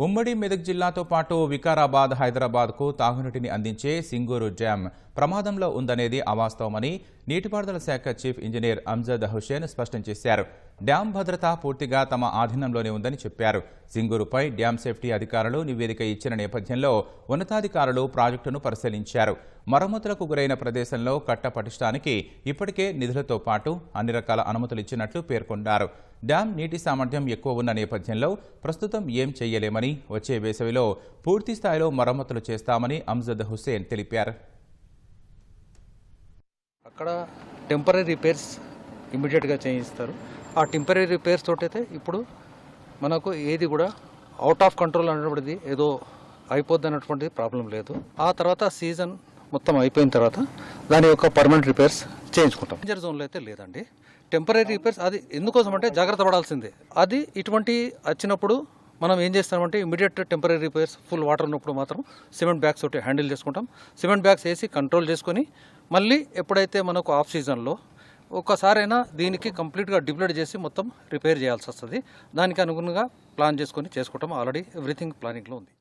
ఉమ్మడి మెదక్ జిల్లాతో పాటు వికారాబాద్ హైదరాబాద్కు తాగునీటిని అందించే సింగూరు డ్యాం ప్రమాదంలో ఉందనేది అవాస్తవమని నీటిపారుదల శాఖ చీఫ్ ఇంజనీర్ అంజద్ హుసేన్ స్పష్టం చేశారు. డ్యాం భద్రత పూర్తిగా తమ ఆధీనంలోనే ఉందని చెప్పారు. సింగూరుపై డ్యాం సేఫ్టీ అధికారులు నివేదిక ఇచ్చిన నేపథ్యంలో ఉన్నతాధికారులు ప్రాజెక్టును పరిశీలించారు. మరమ్మతులకు గురైన ప్రదేశంలో కట్ట పటిష్టానికి ఇప్పటికే నిధులతో పాటు అన్ని రకాల అనుమతులు ఇచ్చినట్లు పేర్కొన్నారు. డ్యాం నీటి సామర్థ్యం ఎక్కువ ఉన్న నేపథ్యంలో ప్రస్తుతం ఏం చేయలేమని వచ్చే వేసవిలో పూర్తి స్థాయిలో మరమ్మతులు చేస్తామని అంజద్ హుస్సేన్ తెలిపారు. అక్కడ టెంపరీ రిపేర్స్ ఇమీడియట్గా చేయిస్తారు. ఆ టెంపరీ రిపేర్స్ తోటైతే ఇప్పుడు మనకు ఏది కూడా అవుట్ ఆఫ్ కంట్రోల్ అనేటువంటిది ఏదో అయిపోద్ది అన్నటువంటిది ప్రాబ్లం లేదు. ఆ తర్వాత సీజన్ మొత్తం అయిపోయిన తర్వాత దాని యొక్క పర్మనెంట్ రిపేర్స్ చేయించుకుంటాం. డేంజర్ జోన్లో అయితే లేదండి. టెంపరీ రిపేర్స్ అది ఎందుకోసం అంటే జాగ్రత్త పడాల్సిందే. అది ఇటువంటి వచ్చినప్పుడు మనం ఏం చేస్తామంటే immediate temporary repairs full water ఉన్నప్పుడు మాత్రం సిమెంట్ బ్యాగ్స్ తోటి హ్యాండిల్ చేసుకుంటాం. సిమెంట్ బ్యాగ్స్ వేసి కంట్రోల్ చేసుకొని మళ్ళీ ఎప్పుడైతే మనకు ఆఫ్ సీజన్లో ఒక్కసారైనా దీనికి కంప్లీట్గా డిప్లైడ్ చేసి మొత్తం రిపేర్ చేయాల్సి వస్తుంది. దానికి అనుగుణంగా ప్లాన్ చేసుకొని చేసుకోవటం ఆల్రెడీ ఎవ్రీథింగ్ ప్లానింగ్లో ఉంది.